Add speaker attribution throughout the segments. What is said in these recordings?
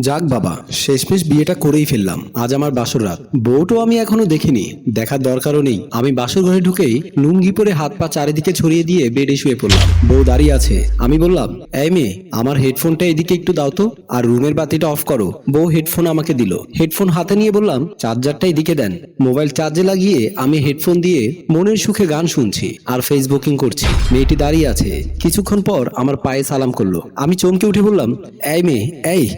Speaker 1: যাক বাবা, শেষমেশ বিয়েটা করেই ফেললাম। আজ আমার বাসর রাত। বউটাও আমি এখনও দেখিনি। দেখার দরকারও নেই। আমি বাসর ঘরে ঢুকেই লুঙ্গি পরে হাত পা চারিদিকে ছড়িয়ে দিয়ে বেডে শুয়ে পড়লাম। বউ দাঁড়িয়ে আছে। আমি বললাম, এই মেয়ে, আমার হেডফোনটা এদিকে একটু দাও তো, আর রুমের বাতিটা অফ করো। বউ হেডফোন আমাকে দিল। হেডফোন হাতে নিয়ে বললাম, চার্জারটা এদিকে দেন। মোবাইল চার্জে লাগিয়ে আমি হেডফোন দিয়ে মনের সুখে গান শুনছি আর ফেসবুকিং করছি। মেয়েটি দাঁড়িয়ে আছে। কিছুক্ষণ পর আমার পায়ে সালাম করল। আমি চমকে উঠে বললাম, এই মেয়ে, এই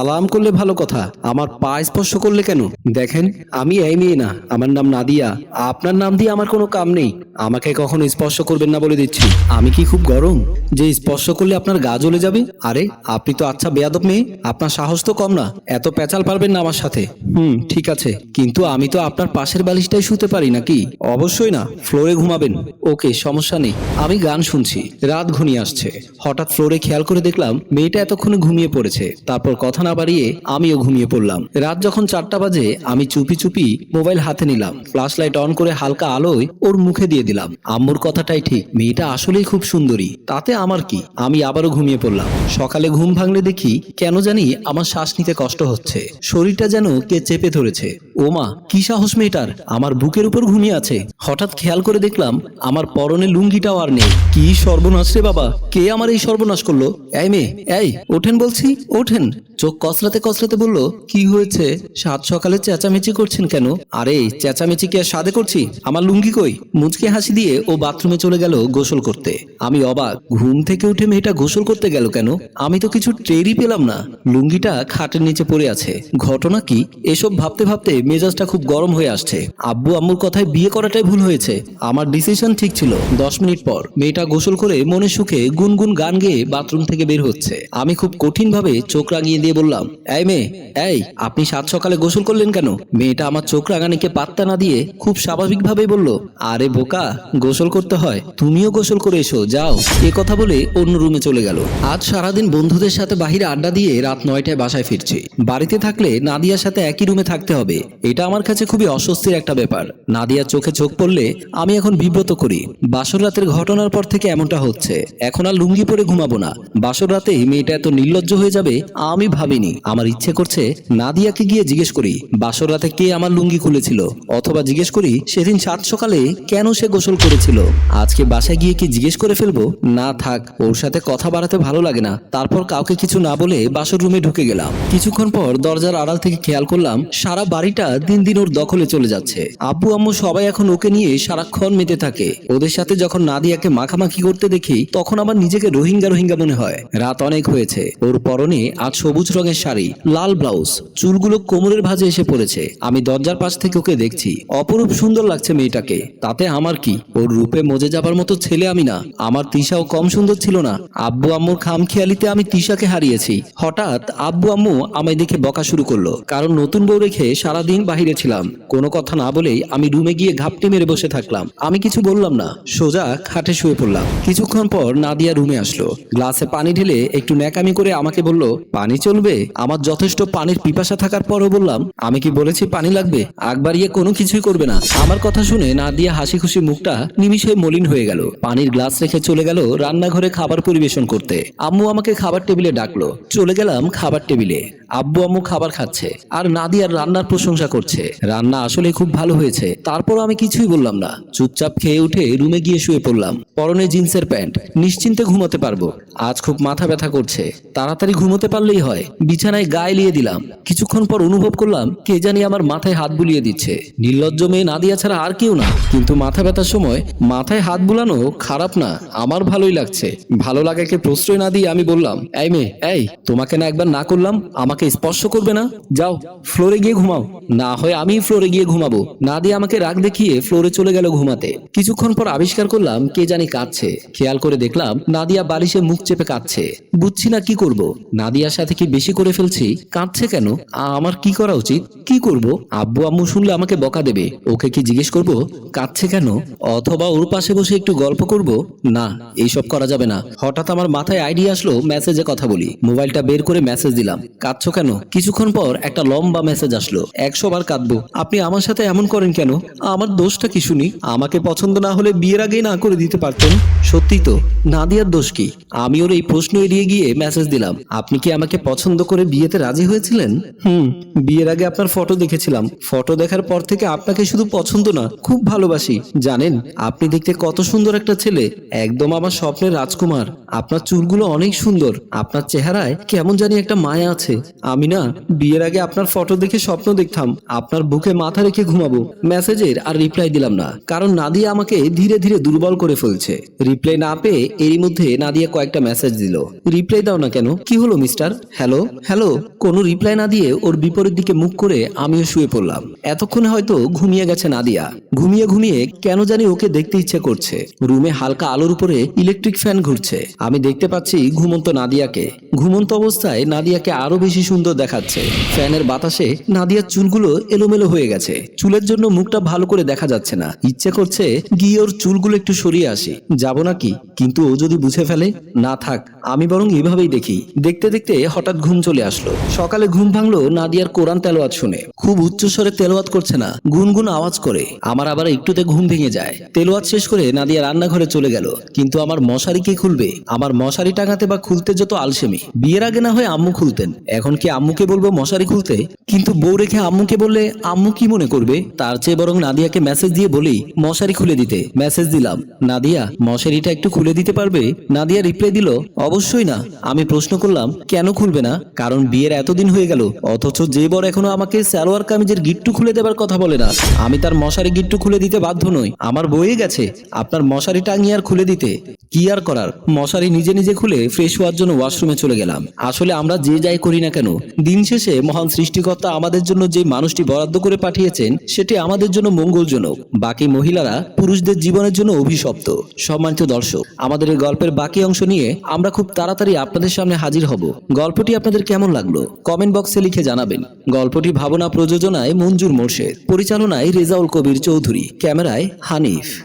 Speaker 1: সালাম করলে ভালো কথা, আমার পা স্পর্শ করলে কেন? দেখেন, আমি এই মেয়ে না, আমার নাম নাদিয়া। আপনার নাম দিয়ে আমার কোনো কাম নেই। আমাকে কখনো স্পর্শ করবেন না বলে দিচ্ছি। আমি কি খুব গরম? যে স্পর্শ করলে আপনার গা জ্বলে যাবে? আরে, আপনি তো আচ্ছা বেয়াদব মেয়ে, আপনার সাহস তো কম না। এত পেঁচাল পারবেন না আমার সাথে। হুম, ঠিক আছে। কিন্তু আমি তো আপনার পাশের বালিশটাই শুতে পারি নাকি? অবশ্যই না, ফ্লোরে ঘুমাবেন। ওকে, সমস্যা নেই। আমি গান শুনছি। রাত ঘনিয়ে আসছে। হঠাৎ ফ্লোরে খেয়াল করে দেখলাম, মেয়েটা এতক্ষণে ঘুমিয়ে পড়েছে। তারপর কথা না বাড়িয়ে আমিও ঘুমিয়ে পড়লাম। রাত যখন চারটা বাজে, আমি চুপি চুপি মোবাইল হাতে নিলাম। ফ্ল্যাশ লাইট অন করে হালকা আলোয় ওর মুখে দিয়ে দিলাম। আম্মুর কথাটাই ঠিক, মেয়েটা আসলেই খুব সুন্দরী, তাতে আমার কি? আমি আবারও ঘুমিয়ে পড়লাম। সকালে ঘুম ভাঙলে দেখি, কেন জানি আমার শ্বাস নিতে কষ্ট হচ্ছে। শরীরটা যেন কে চেপে ধরেছে। ও মা, কি সাহস মেয়েটার? আমার বুকের উপর ঘুমিয়ে আছে। হঠাৎ খেয়াল করে দেখলাম, আমার পরনে লুঙ্গিটাও আর নেই। কি সর্বনাশ রে বাবা, কে আমার এই সর্বনাশ করল? এই মেয়ে, এই, ওঠেন বলছি, ওঠেন। চোখ কসলাতে কসলাতে বলল, কি হয়েছে? সাত সকালে চেঁচামেচি করছেন কেন? আরে, চেঁচামেচি কি আর সাদে করছি? আমার লুঙ্গি কই? মুচকে হাসি দিয়ে ও বাথরুমে চলে গেল গোসল করতে। আমি অবাক, ঘুম থেকে উঠে মেয়েটা গোসল করতে গেল কেন? আমি তো কিছু টেরই পেলাম না। লুঙ্গিটা খাটের নিচে পড়ে আছে। ঘটনা কি? এসব ভাবতে ভাবতে মেজাজটা খুব গরম হয়ে আসছে। আব্বু আম্মুর কথায় বিয়ে করাটাই ভুল হয়েছে। আমার ডিসিশন ঠিক ছিল। দশ মিনিট পর মেয়েটা গোসল করে মনে সুখে গুনগুন গান গেয়ে বাথরুম থেকে বের হচ্ছে। আমি খুব কঠিন ভাবে চোখ রাঙিয়ে দিয়ে বললাম, এই মেয়ে, এই, আপনি সাত সকালে গোসল করলেন কেন? মেয়েটা আমার চোখ রাঙানিকে পাত্তা না দিয়ে খুব স্বাভাবিক ভাবেই বলল, আরে বোকা, গোসল করতে হয়, তুমিও গোসল করে এসো, যাও। এ কথা বলে অন্য রুমে চলে গেল। আজ সারাদিন বন্ধুদের সাথে বাহিরে আড্ডা দিয়ে রাত নয়টায় বাসায় ফিরছি। বাড়িতে থাকলে নাদিয়ার সাথে একই রুমে থাকতে হবে, এটা আমার কাছে খুবই অস্বস্তির একটা ব্যাপার। নাদিয়ার চোখে চোখ পড়লে আমি এখন বিব্রত করি। বাসর রাতের ঘটনার পর থেকে এমনটা হচ্ছে, এখন আর লুঙ্গি পরে ঘুমাবো না। বাসর রাতেই মেয়েটা এত নির্লজ্জ হয়ে যাবে, আমি ভাবিনি। আমার ইচ্ছে করছে নাদিয়াকে গিয়ে জিজ্ঞেস করি, বাসর রাতে কে আমার লুঙ্গি খুলেছিল? অথবা জিজ্ঞেস করি, সেদিন সাত সকালে কেন সে গোসল করেছিল? আজকে বাসায় গিয়ে কি জিজ্ঞেস করে ফেলব? না থাক, ওর সাথে কথা বাড়াতে ভালো লাগে না। তারপর কাউকে কিছু না বলে বাসর রুমে ঢুকে গেলাম। কিছুক্ষণ পর দরজার আড়াল থেকে খেয়াল করলাম, সারা বাড়িটা দিন দিন ওর দখলে চলে যাচ্ছে। আব্বু আম্মু সবাই এখন ওকে নিয়ে সারাক্ষণ মেতে থাকে। ওদের সাথে যখন নাদিয়াকে মাখামাখি করতে দেখি, তখন আমার নিজেকে রোহিঙ্গা রোহিঙ্গা মনে হয়। রাত অনেক হয়েছে। ওর পরনে আজ সবুজ রঙের শাড়ি, লাল ব্লাউজ, চুলগুলো কোমরের ভাঁজে এসে পড়েছে। আমি দরজার পাশ থেকে ওকে দেখছি। অপরূপ সুন্দর লাগছে মেয়েটাকে। তাতে আমার কি? ওর রূপে মজে যাবার মতো ছেলে আমি না। আমার তিশাও কম সুন্দর ছিল না। আব্বু আম্মুর খামখেয়ালিতে আমি তিশাকে হারিয়েছি। হঠাৎ আব্বু আম্মু আমায় দেখে বকা শুরু করল। কারণ নতুন বউ রেখে সারাদিন বাহিরে ছিলাম। কোনো কথা না বলেই আমি রুমে গিয়ে ঘাপটি মেরে বসে থাকলাম। আমি কিছু বললাম না। সোজা খাটে শুয়ে পড়লাম। কিছুক্ষণ পর নাদিয়া রুমে আসলো। গ্লাসে পানি ঢেলে একটু ন্যাকামি করে আমাকে বলল, পানি চলবে আমার যথেষ্ট পানির পিপাসা থাকার পরও বললাম, আমি কি বলেছি পানি লাগবে? একবার ইয়ে কোনো কিছুই করবে না। আমার কথা শুনে না দিয়ে হাসি খুশি মুখটা নিমিশে মলিন হয়ে গেল। পানির গ্লাস রেখে চলে গেল রান্নাঘরে খাবার পরিবেশন করতে। আম্মু আমাকে খাবার টেবিলে ডাকলো। চলে গেলাম খাবার টেবিলে। আব্বু আম্মু খাবার খাচ্ছে, আর নাদিয়ার রান্নার প্রশংসা করছে। রান্না আসলে খুব ভালো হয়েছে তারপর আমি কিছুই বললাম না। চুপচাপ খেয়ে উঠে রুমে গিয়ে শুয়ে পড়লাম। পরনে জিন্সের প্যান্ট, নিশ্চিন্তে ঘুমাতে পারব। আজ খুব মাথা ব্যথা করছে, তাড়াতাড়ি ঘুমোতে পারলেই হয়। বিছানায় গায়ে লিয়ে দিলাম। কিছুক্ষণ পর অনুভব করলাম, কে জানি আমার মাথায় হাত বুলিয়ে দিচ্ছে। নির্লজ্জ মেয়ে নাদিয়া ছাড়া আর কেউ না। কিন্তু মাথা ব্যথার সময় মাথায় হাত বুলানো খারাপ না, আমার ভালোই লাগছে। ভালো লাগাকে প্রশ্রয় না দিয়ে আমি বললাম, এই মেয়ে, এই, তোমাকে না একবার না করলাম, আমাকে স্পর্শ করবে না। যাও, ফ্লোরে গিয়ে ঘুমাও। না হয় আমি ফ্লোরে গিয়ে ঘুমাবো। না দিয়ে আমাকে রাগ দেখিয়ে ফ্লোরে চলে গেল ঘুমাতে। কিছুক্ষণ পর আবিষ্কার করলাম, কে জানি কাঁদছে। খেয়াল করে দেখলাম, নাদিয়া বালিশে মুখ চেপে কাঁদছে। বুঝছি না কি করব। নাদিয়ার সাথে কি বেশি করে ফেলছি? কাঁদছে কেন? আমার কি করা উচিত? কি করব? আব্বু আম্মু শুনলে আমাকে বকা দেবে। ওকে কি জিজ্ঞেস করব? কাঁদছে কেন? অথবা ওর পাশে বসে একটু গল্প করব? না, এইসব করা যাবে না। হঠাৎ আমার মাথায় আইডিয়া আসলো মেসেজে কথা বলি। মোবাইলটা বের করে মেসেজ দিলাম। কাঁদছো কেন? কিছুক্ষণ পর একটা লম্বা মেসেজ আসলো। একশো বার কাঁদবো। আপনি আমার সাথে এমন করেন কেন? আমার দোষটা কি শুনি? আমাকে পছন্দ না হলে বিয়ের আগেই না করে দিতে পারতেন? সত্যি তো। নাদিয়ার দোষ কি? আমি ওর এই প্রশ্ন এড়িয়ে গিয়ে মেসেজ দিলাম। আপনি কি আমাকে পছন্দ করে বিয়েতে রাজি হয়েছিলেন? হুম, বিয়ের আগে আপনার ফটো দেখেছিলাম। ফটো দেখার পর থেকে আপনাকে শুধু পছন্দ না, খুব ভালোবাসি। জানেন, আপনি দেখতে কত সুন্দর একটা ছেলে। একদম আমার স্বপ্নের রাজকুমার। আপনার চুলগুলো অনেক সুন্দর। আপনার চেহারায় কেমন জানি একটা মায়া আছে। আমি না, বিয়ের আগে আপনার ফটো দেখে স্বপ্ন দেখতাম। আপনার বুকে মাথা রেখে ঘুমাবো। মেসেজের আর রিপ্লাই দিলাম না। কারণ নাদিয়া আমাকে ধীরে ধীরে দুর্বল করে ফেলছে। রিপ্লাই না পেয়ে এরই মধ্যে নাদিয়া কয়েকটা মেসেজ দিল। রিপ্লাই দাও না কেন? কি হলো, মিস্টার? হ্যালো? হ্যালো? কোনো রিপ্লাই না দিয়ে ওর বিপরীত দিকে মুখ করে আমিও শুয়ে পড়লাম। এতক্ষণে হয়তো ঘুমিয়ে গেছে নাদিয়া। ঘুমিয়ে ঘুমিয়ে কেন জানি ওকে দেখতে ইচ্ছে করছে। রুমে হালকা আলোর উপরে ইলেকট্রিক ফ্যান ঘুরছে। আমি দেখতে পাচ্ছি ঘুমন্ত নাদিয়াকে। ঘুমন্ত অবস্থায় নাদিয়াকে আরও বেশি সুন্দর দেখাচ্ছে। ফ্যানের বাতাসে নাদিয়ার চুলগুলো এলোমেলো হয়ে গেছে। চুলের জন্য মুখটা ভালো করে দেখা যাচ্ছে না। ইচ্ছে করছে গিয়ে ওর চুলগুলো একটু সরিয়ে আসি। যাব নাকি? কিন্তু ও যদি বুঝে ফেলে, না থাক, আমি বরং এভাবেই দেখি। দেখতে দেখতে হঠাৎ ঘুম চলে আসলো। সকালে ঘুম ভাঙলো নাদিয়ার কোরআন তেলোয়াত শুনে। খুব উচ্চস্বরে তেলোয়াত করছে না, গুনগুন আওয়াজ করে। আমার আবার একটুতে ঘুম ভেঙে যায়। তেলোয়াত শেষ করে নাদিয়া রান্নাঘরে চলে গেল। কিন্তু আমার মশারি কে খুলবে? আমার মশারি টাঙাতে বা খুলতে যত আলসেমি। বিয়ের আগে না হয় আম্মু খুলতেন। এখন কি আম্মুকে বলব মশারি খুলতে? কিন্তু বউ রেখে আম্মুকে বললে, আম্মু কি মনে করবে? তার চেয়ে বরং নাদিয়াকে মেসেজ দিয়ে বলি, মশারি খুলে দিতে। মেসেজ দিলাম। নাদিয়া, মশারিটা একটু খুলে দিতে পারবে? নাদিয়া রিপ্লাই দিল, অবশ্যই না। আমি প্রশ্ন করলাম, কেন খুলবে না? কারণ বিয়ের এতদিন হয়ে গেল অথচ যে বর এখনও আমাকে সালোয়ার কামিজের গিট্টু খুলে দেবার কথা বলে না। আমি তার মশারি গিট্টু খুলে দিতে বাধ্য নই। আমার বয়ে গেছে, আপনার মশারি টাঙিয়ে আর খুলে দিতে। কি আর করার? মশারি নিজে নিজে খুলে ফ্রেশ হওয়ার জন্য ওয়াশরুমে চলে গেলাম। আসলে আমরা যে যাই করি না কেন, দিন শেষে মহান সৃষ্টিকর্তা আমাদের জন্য যে মানুষটি বরাদ্দ করে পাঠিয়েছেন, সেটি আমাদের জন্য মঙ্গলজনক। বাকি মহিলারা পুরুষদের জীবনের জন্য অভিশপ্ত। সম্মানিত দর্শক, আমাদের এই গল্পের বাকি অংশ নিয়ে আমরা খুব তাড়াতাড়ি আপনাদের সামনে হাজির হব। গল্পটি আপনাদের কেমন লাগল? কমেন্ট বক্সে লিখে জানাবেন। গল্পটি ভাবনা প্রযোজনায় মঞ্জুর মোর্শেদ। পরিচালনায় রেজাউল কবির চৌধুরী। ক্যামেরায় হানিফ।